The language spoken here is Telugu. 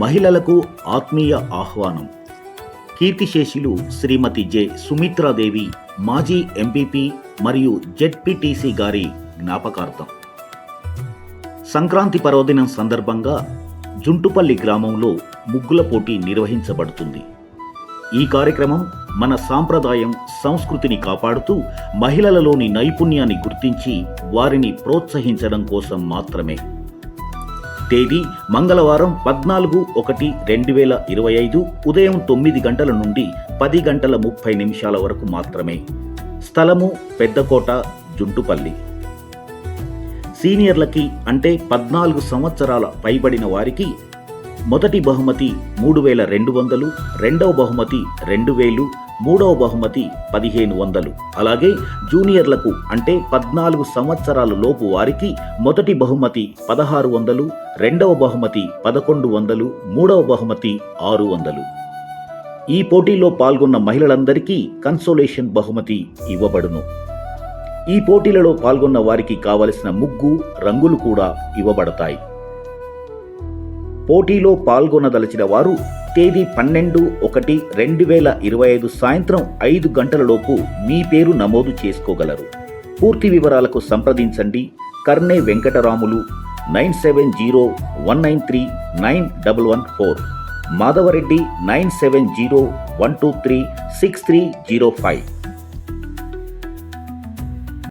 మహిళలకు ఆత్మీయ ఆహ్వానం. కీర్తిశేషులు శ్రీమతి జె. సుమిత్రాదేవి మాజీ ఎంపీపీ మరియు జెడ్పీటీసీ గారి జ్ఞాపకార్థం. సంక్రాంతి పర్వదినం సందర్భంగా జుంటుపల్లి గ్రామంలో ముగ్గుల పోటీ నిర్వహించబడుతుంది. ఈ కార్యక్రమం మన సాంప్రదాయం సంస్కృతిని కాపాడుతూ మహిళలలోని నైపుణ్యాన్ని గుర్తించి వారిని ప్రోత్సహించడం కోసం మాత్రమే. తేదీ మంగళవారం పద్నాలుగు ఒకటి రెండు వేల ఇరవై ఐదు ఉదయం తొమ్మిది గంటల నుండి పది గంటల ముప్పై నిమిషాల వరకు మాత్రమే. స్థలము పెద్దకోట జుంటుపల్లి. సీనియర్లకి అంటే పద్నాలుగు సంవత్సరాల పైబడిన వారికి మొదటి బహుమతి మూడు వేల రెండు వందలు రెండవ బహుమతి రెండు వేలు మూడవ బహుమతి పదిహేను వందలు. అలాగే జూనియర్లకు అంటే పద్నాలుగు సంవత్సరాల లోపు వారికి మొదటి బహుమతి పదహారు వందలు రెండవ బహుమతి పదకొండు వందలు మూడవ బహుమతి ఆరు వందలు. ఈ పోటీలో పాల్గొన్న మహిళలందరికీ కన్సోలేషన్ బహుమతి ఇవ్వబడును. ఈ పోటీలలో పాల్గొన్న వారికి కావలసిన ముగ్గు రంగులు కూడా ఇవ్వబడతాయి. పోటీలో పాల్గొనదలిచిన వారు తేదీ పన్నెండు ఒకటి రెండు వేల ఇరవై ఐదు సాయంత్రం ఐదు గంటలలోపు మీ పేరు నమోదు చేసుకోగలరు. పూర్తి వివరాలకు సంప్రదించండి. Karne Venkataramulu nine seven zero one nine three nine double one four. Madhavareddy nine seven zero one two three six three zero five.